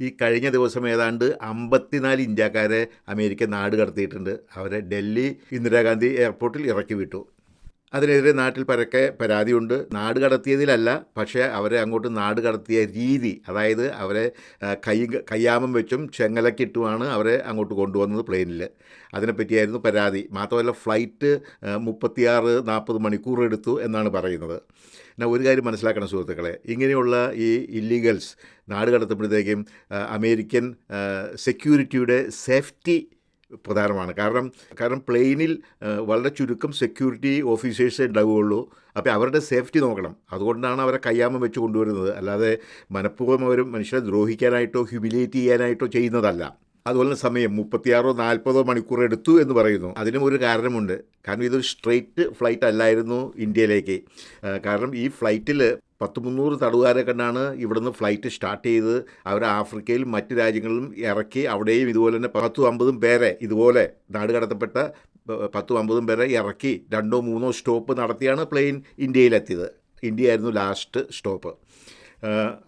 ഈ കഴിഞ്ഞ ദിവസം ഏതാണ്ട് അമ്പത്തിനാല് ഇന്ത്യക്കാരെ അമേരിക്ക നാട് കടത്തിയിട്ടുണ്ട്. അവരെ ഡൽഹി ഇന്ദിരാഗാന്ധി എയർപോർട്ടിൽ ഇറക്കി വിട്ടു. അതിനെതിരെ നാട്ടിൽ പരക്കെ പരാതിയുണ്ട്. നാട് കടത്തിയതിലല്ല പക്ഷേ അവരെ അങ്ങോട്ട് നാട് കടത്തിയ രീതി അതായത് അവരെ കൈ കയ്യാമം വെച്ചും ചെങ്ങലക്കിട്ടുമാണ് അവരെ അങ്ങോട്ട് കൊണ്ടുവന്നത് പ്ലെയിനിൽ അതിനെപ്പറ്റിയായിരുന്നു പരാതി. മാത്രമല്ല ഫ്ലൈറ്റ് മുപ്പത്തിയാറ് നാൽപ്പത് മണിക്കൂർ എടുത്തു എന്നാണ് പറയുന്നത്. എന്നാൽ ഒരു കാര്യം മനസ്സിലാക്കണം സുഹൃത്തുക്കളെ. ഇങ്ങനെയുള്ള ഈ ഇല്ലീഗൽസ് നാട് കടത്തുമ്പോഴത്തേക്കും അമേരിക്കൻ സെക്യൂരിറ്റിയുടെ സേഫ്റ്റി പ്രധാനമാണ്. കാരണം കാരണം പ്ലെയിനിൽ വളരെ ചുരുക്കം സെക്യൂരിറ്റി ഓഫീസേഴ്സേ ഉണ്ടാവുകയുള്ളൂ. അപ്പോൾ അവരുടെ സേഫ്റ്റി നോക്കണം. അതുകൊണ്ടാണ് അവരെ കയ്യാമം വെച്ച് കൊണ്ടുവരുന്നത്. അല്ലാതെ മനഃപൂർവം അവർ മനുഷ്യരെ ദ്രോഹിക്കാനായിട്ടോ ഹ്യൂമിലിയേറ്റ് ചെയ്യാനായിട്ടോ ചെയ്യുന്നതല്ല. അതുപോലെ തന്നെ സമയം മുപ്പത്തിയാറോ നാൽപ്പതോ മണിക്കൂർ എടുത്തു എന്ന് പറയുന്നു. അതിനും ഒരു കാരണമുണ്ട്. കാരണം ഇതൊരു സ്ട്രെയിറ്റ് ഫ്ലൈറ്റ് അല്ലായിരുന്നു ഇന്ത്യയിലേക്ക്. കാരണം ഈ ഫ്ലൈറ്റിൽ പത്ത് മുന്നൂറ് തടവുകാരെ കണ്ടാണ് ഇവിടുന്ന് ഫ്ലൈറ്റ് സ്റ്റാർട്ട് ചെയ്ത് അവർ ആഫ്രിക്കയിൽ മറ്റ് രാജ്യങ്ങളിലും ഇറക്കി അവിടെയും ഇതുപോലെ തന്നെ പത്തും അമ്പതും പേരെ ഇതുപോലെ നാട് കടത്തപ്പെട്ട പത്തും അമ്പതും പേരെ ഇറക്കി രണ്ടോ മൂന്നോ സ്റ്റോപ്പ് നടത്തിയാണ് പ്ലെയിൻ ഇന്ത്യയിലെത്തിയത്. ഇന്ത്യ ആയിരുന്നു ലാസ്റ്റ് സ്റ്റോപ്പ്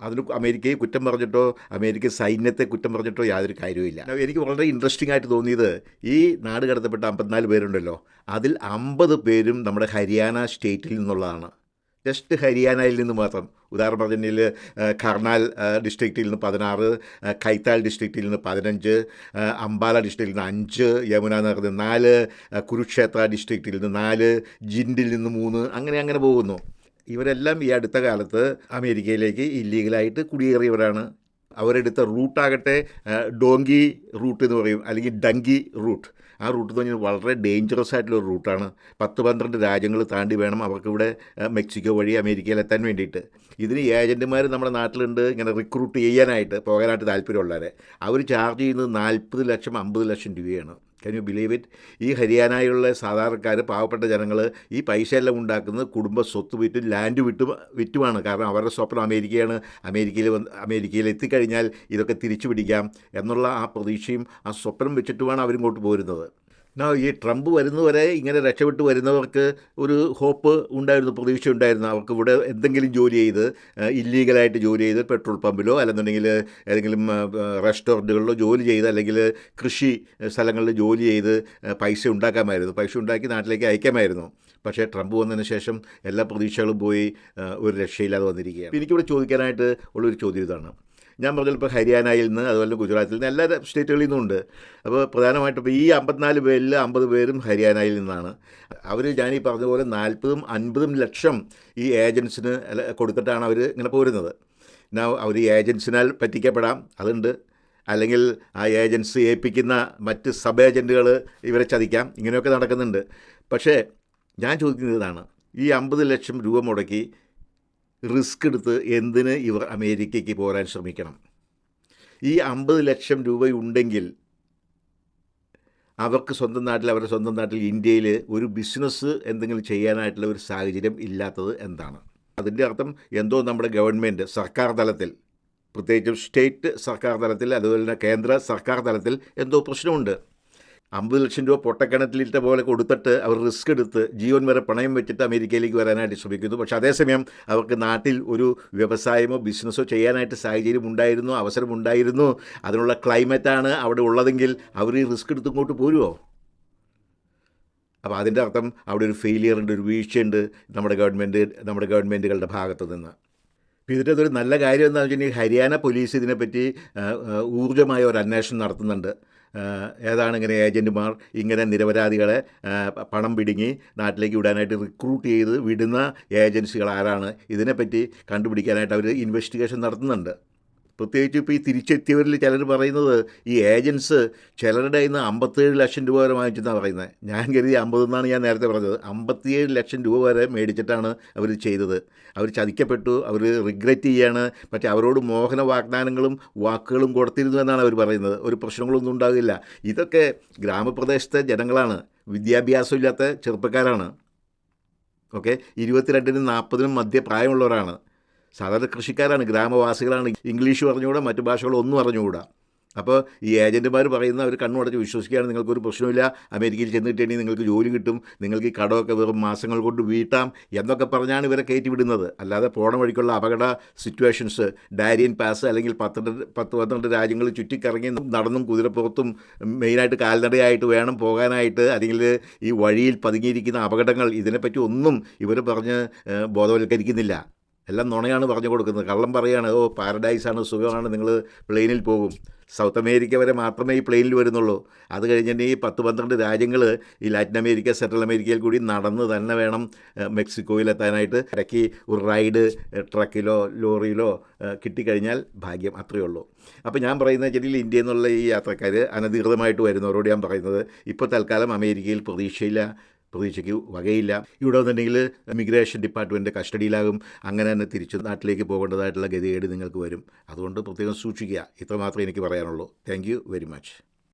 അതിന് അമേരിക്കയെ കുറ്റം പറഞ്ഞിട്ടോ അമേരിക്ക സൈന്യത്തെ കുറ്റം പറഞ്ഞിട്ടോ യാതൊരു കാര്യവുമില്ല. എനിക്ക് വളരെ ഇൻട്രസ്റ്റിംഗ് ആയിട്ട് തോന്നിയത് ഈ നാട് കടത്തപ്പെട്ട അമ്പത്തിനാല് പേരുണ്ടല്ലോ. അതിൽ അമ്പത് പേരും നമ്മുടെ ഹരിയാന സ്റ്റേറ്റിൽ നിന്നുള്ളതാണ്. ജസ്റ്റ് ഹരിയാനയിൽ നിന്ന് മാത്രം. ഉദാഹരണം പറഞ്ഞിട്ടുണ്ടെങ്കിൽ കർണാൽ ഡിസ്ട്രിക്റ്റിൽ നിന്ന് പതിനാറ് കൈത്താൽ ഡിസ്ട്രിക്റ്റിൽ നിന്ന് പതിനഞ്ച് അംബാല ഡിസ്ട്രിക്റ്റിൽ നിന്ന് അഞ്ച് യമുന നഗറിൽ നിന്ന് നാല് കുരുക്ഷേത്ര ഡിസ്ട്രിക്റ്റിൽ നിന്ന് നാല് ജിൻഡിൽ നിന്ന് മൂന്ന് അങ്ങനെ അങ്ങനെ പോകുന്നു. ഇവരെല്ലാം ഈ അടുത്ത കാലത്ത് അമേരിക്കയിലേക്ക് ഇല്ലീഗലായിട്ട് കുടിയേറിയവരാണ്. അവരെടുത്ത റൂട്ടാകട്ടെ ഡോങ്കി റൂട്ട് എന്ന് പറയും അല്ലെങ്കിൽ ഡങ്കി റൂട്ട്. ആ റൂട്ട് എന്ന് പറഞ്ഞാൽ വളരെ ഡേഞ്ചറസ് ആയിട്ടുള്ള ഒരു റൂട്ടാണ്. പത്ത് പന്ത്രണ്ട് രാജ്യങ്ങൾ താണ്ടി വേണം അവർക്ക് ഇവിടെ മെക്സിക്കോ വഴി അമേരിക്കയിൽ എത്താൻ വേണ്ടിയിട്ട്. ഇതിന് ഏജന്റുമാർ നമ്മുടെ നാട്ടിലുണ്ട് ഇങ്ങനെ റിക്രൂട്ട് ചെയ്യാനായിട്ട് പോകാനായിട്ട് താല്പര്യമുള്ളവരെ. അവർ ചാർജ് ചെയ്യുന്നത് നാൽപ്പത് ലക്ഷം അമ്പത് ലക്ഷം രൂപയാണ്. കൻ യു ബിലീവ് ഇറ്റ് ഈ ഹരിയാനയിലുള്ള സാധാരണക്കാർ പാവപ്പെട്ട ജനങ്ങൾ ഈ പൈസ എല്ലാം ഉണ്ടാക്കുന്നത് കുടുംബ സ്വത്ത് വിറ്റും ലാൻഡ് വിട്ടും വിറ്റുമാണ്. കാരണം അവരുടെ സ്വപ്നം അമേരിക്കയാണ്. അമേരിക്കയിൽ വന്ന് അമേരിക്കയിൽ എത്തിക്കഴിഞ്ഞാൽ ഇതൊക്കെ തിരിച്ചു പിടിക്കാം എന്നുള്ള ആ പ്രതീക്ഷയും ആ സ്വപ്നം വെച്ചിട്ടുമാണ് അവരിങ്ങോട്ട് പോരുന്നത്. ഈ ട്രംപ് വരുന്നവരെ ഇങ്ങനെ രക്ഷപ്പെട്ട് വരുന്നവർക്ക് ഒരു ഹോപ്പ് ഉണ്ടായിരുന്നു പ്രതീക്ഷ ഉണ്ടായിരുന്നു. അവർക്ക് ഇവിടെ എന്തെങ്കിലും ജോലി ചെയ്ത് ഇല്ലീഗലായിട്ട് ജോലി ചെയ്ത് പെട്രോൾ പമ്പിലോ അല്ലെന്നുണ്ടെങ്കിൽ ഏതെങ്കിലും റെസ്റ്റോറന്റുകളിലോ ജോലി ചെയ്ത് അല്ലെങ്കിൽ കൃഷി സ്ഥലങ്ങളിൽ ജോലി ചെയ്ത് പൈസ ഉണ്ടാക്കാമായിരുന്നു. പൈസ ഉണ്ടാക്കി നാട്ടിലേക്ക് അയക്കാമായിരുന്നു. പക്ഷേ ട്രംപ് വന്നതിന് ശേഷം എല്ലാ പ്രതീക്ഷകളും പോയി ഒരു രക്ഷയില്ലാതെ വന്നിരിക്കുകയാണ്. എനിക്കിവിടെ ചോദിക്കാനായിട്ട് ഉള്ളൊരു ചോദ്യം ഇതാണ്. ഞാൻ പറഞ്ഞത് ഇപ്പോൾ ഹരിയാനയിൽ നിന്ന് അതുപോലെ ഗുജറാത്തിൽ നിന്ന് എല്ലാ സ്റ്റേറ്റുകളിൽ നിന്നുണ്ട് അപ്പോൾ പ്രധാനമായിട്ടും ഇപ്പോൾ ഈ അമ്പത്തിനാല് പേരിൽ അമ്പത് പേരും ഹരിയാനയിൽ നിന്നാണ്. അവർ ഞാൻ ഈ പറഞ്ഞ പോലെ നാൽപ്പതും അൻപതും ലക്ഷം ഈ ഏജൻസിന് കൊടുത്തിട്ടാണ് അവർ ഇങ്ങനെ പോരുന്നത്. എന്നാ അവർ ഈ ഏജൻസിനാൽ പറ്റിക്കപ്പെടാം അതുണ്ട്. അല്ലെങ്കിൽ ആ ഏജൻസി ഏൽപ്പിക്കുന്ന മറ്റ് സബ് ഏജന്റുകൾ ഇവരെ ചതിക്കാം ഇങ്ങനെയൊക്കെ നടക്കുന്നുണ്ട്. പക്ഷേ ഞാൻ ചോദിക്കുന്നത് ഇതാണ്. ഈ അമ്പത് ലക്ഷം രൂപ മുടക്കി റിസ്ക് എടുത്ത് എന്തിന് ഇവർ അമേരിക്കയ്ക്ക് പോരാൻ ശ്രമിക്കണം? ഈ അമ്പത് ലക്ഷം രൂപയുണ്ടെങ്കിൽ അവർക്ക് സ്വന്തം നാട്ടിൽ അവരുടെ സ്വന്തം നാട്ടിൽ ഇന്ത്യയിൽ ഒരു ബിസിനസ് എന്തെങ്കിലും ചെയ്യാനായിട്ടുള്ള ഒരു സാഹചര്യം ഇല്ലാത്തത് എന്താണ്? അതിന്റെ അർത്ഥം എന്തോ നമ്മുടെ ഗവൺമെന്റ് സർക്കാർ തലത്തിൽ പ്രത്യേകിച്ചും സ്റ്റേറ്റ് സർക്കാർ തലത്തിൽ അതുപോലെ തന്നെ കേന്ദ്ര സർക്കാർ തലത്തിൽ എന്തോ പ്രശ്നമുണ്ട്. അമ്പത് ലക്ഷം രൂപ പൊട്ടക്കിണറ്റിലിട്ട പോലെ കൊടുത്തിട്ട് അവർ റിസ്ക് എടുത്ത് ജീവൻ വരെ പണയം വെച്ചിട്ട് അമേരിക്കയിലേക്ക് വരാനായിട്ട് ശ്രമിക്കുന്നു. പക്ഷേ അതേസമയം അവർക്ക് നാട്ടിൽ ഒരു വ്യവസായമോ ബിസിനസ്സോ ചെയ്യാനായിട്ട് സാഹചര്യം ഉണ്ടായിരുന്നു അവസരമുണ്ടായിരുന്നു അതിനുള്ള ക്ലൈമറ്റാണ് അവിടെ ഉള്ളതെങ്കിൽ അവർ ഈ റിസ്ക് എടുത്ത് ഇങ്ങോട്ട് പോരുമോ അപ്പോൾ അതിന്റെ അർത്ഥം അവിടെ ഒരു ഫെയിലിയർ ഉണ്ട് ഒരു വീഴ്ചയുണ്ട് നമ്മുടെ ഗവൺമെന്റ് നമ്മുടെ ഗവൺമെന്റുകളുടെ ഭാഗത്തു നിന്ന്. ഇതിന്റെ ഒരു നല്ല കാര്യം എന്താണെന്ന് വെച്ചിട്ടുണ്ടെങ്കിൽ ഹരിയാന പോലീസ് ഇതിനെപ്പറ്റി ഊർജമായ ഒരു അന്വേഷണം നടത്തുന്നുണ്ട്. ഏതാണ് ഇങ്ങനെ ഏജന്റുമാർ ഇങ്ങനെ നിരപരാധികളെ പണം പിടുങ്ങി നാട്ടിലേക്ക് വിടാനായിട്ട് റിക്രൂട്ട് ചെയ്ത് വിടുന്ന ഏജൻസികൾ ആരാണ്? ഇതിനെപ്പറ്റി കണ്ടുപിടിക്കാനായിട്ട് അവർ ഇൻവെസ്റ്റിഗേഷൻ നടത്തുന്നുണ്ട്. പ്രത്യേകിച്ച് ഇപ്പോൾ ഈ തിരിച്ചെത്തിയവരിൽ ചിലർ പറയുന്നത് ഈ ഏജൻസ് ചിലരുടെ ഇന്ന് അമ്പത്തേഴ് ലക്ഷം രൂപ വരെ വാങ്ങിച്ചെന്നാണ് പറയുന്നത് ഞാൻ കരുതി അമ്പതെന്നാണ് ഞാൻ നേരത്തെ പറഞ്ഞത്. അമ്പത്തിയേഴ് ലക്ഷം രൂപ വരെ മേടിച്ചിട്ടാണ് അവർ ചെയ്തത്. അവർ ചതിക്കപ്പെട്ടു. അവർ റിഗ്രറ്റ് ചെയ്യാണ്. പക്ഷേ അവരോട് മോഹന വാഗ്ദാനങ്ങളും വാക്കുകളും കൊടുത്തിരുന്നു എന്നാണ് അവർ പറയുന്നത്. ഒരു പ്രശ്നങ്ങളൊന്നും ഉണ്ടാകില്ല. ഇതൊക്കെ ഗ്രാമപ്രദേശത്തെ ജനങ്ങളാണ്. വിദ്യാഭ്യാസമില്ലാത്ത ചെറുപ്പക്കാരാണ്. ഓക്കെ? ഇരുപത്തിരണ്ടിനും നാൽപ്പതിനും മധ്യ പ്രായമുള്ളവരാണ് സാധാരണ കൃഷിക്കാരാണ് ഗ്രാമവാസികളാണ്. ഇംഗ്ലീഷ് പറഞ്ഞുകൂടാ മറ്റു ഭാഷകളൊന്നും അറിഞ്ഞുകൂടാ. അപ്പോൾ ഈ ഏജന്റുമാർ പറയുന്ന അവർ കണ്ണുടച്ച് വിശ്വസിക്കുകയാണ്. നിങ്ങൾക്കൊരു പ്രശ്നമില്ല. അമേരിക്കയിൽ ചെന്നിട്ടുണ്ടെങ്കിൽ നിങ്ങൾക്ക് ജോലി കിട്ടും. നിങ്ങൾക്ക് ഈ കടമൊക്കെ വെറും മാസങ്ങൾ കൊണ്ട് വീട്ടാം എന്നൊക്കെ പറഞ്ഞാണ് ഇവരെ കയറ്റി വിടുന്നത് അല്ലാതെ പോണ വഴിക്കുള്ള അപകട സിറ്റുവേഷൻസ് ഡാരിയൻ പാസ് അല്ലെങ്കിൽ പത്ത് പത്ത് പന്ത്രണ്ട് രാജ്യങ്ങൾ ചുറ്റിക്കറങ്ങി നടന്നും കുതിരപ്പുറത്തും മെയിനായിട്ട് കാൽനടയായിട്ട് വേണം പോകാനായിട്ട് അല്ലെങ്കിൽ ഈ വഴിയിൽ പതുങ്ങിയിരിക്കുന്ന അപകടങ്ങൾ ഇതിനെപ്പറ്റി ഒന്നും ഇവർ പറഞ്ഞ് ബോധവൽക്കരിക്കുന്നില്ല. എല്ലാം നുണയാണ് പറഞ്ഞു കൊടുക്കുന്നത്. കള്ളം പറയാണ് ഓ പാരഡൈസാണ് സുഖമാണ് നിങ്ങൾ പ്ലെയിനിൽ പോകും. സൗത്ത് അമേരിക്ക വരെ മാത്രമേ ഈ പ്ലെയിനിൽ വരുന്നുള്ളൂ. അത് കഴിഞ്ഞിട്ട് ഈ പത്ത് പന്ത്രണ്ട് രാജ്യങ്ങൾ ഈ ലാറ്റിൻ അമേരിക്ക സെൻട്രൽ അമേരിക്കയിൽ കൂടി നടന്ന് തന്നെ വേണം മെക്സിക്കോയിലെത്താനായിട്ട് ഇടയ്ക്ക് ഒരു റൈഡ് ട്രക്കിലോ ലോറിയിലോ കിട്ടിക്കഴിഞ്ഞാൽ ഭാഗ്യം അത്രയേ ഉള്ളൂ. അപ്പോൾ ഞാൻ പറയുന്ന വെച്ചിട്ടുണ്ടെങ്കിൽ ഇന്ത്യയിൽ നിന്നുള്ള ഈ യാത്രക്കാർ അനധികൃതമായിട്ട് വരുന്നവരോട് ഞാൻ പറയുന്നത് ഇപ്പോൾ തൽക്കാലം അമേരിക്കയിൽ പ്രതീക്ഷയില്ല. പ്രതീക്ഷയ്ക്ക് വകയില്ല. ഇവിടെ വന്നിട്ടുണ്ടെങ്കിൽ ഇമിഗ്രേഷൻ ഡിപ്പാർട്ട്മെന്റ് കസ്റ്റഡിയിലാകും. അങ്ങനെ തന്നെ തിരിച്ച് നാട്ടിലേക്ക് പോകേണ്ടതായിട്ടുള്ള ഗതികേട് നിങ്ങൾക്ക് വരും. അതുകൊണ്ട് പ്രത്യേകം സൂക്ഷിക്കുക. ഇത്ര മാത്രമേ എനിക്ക് പറയാനുള്ളൂ. Thank very much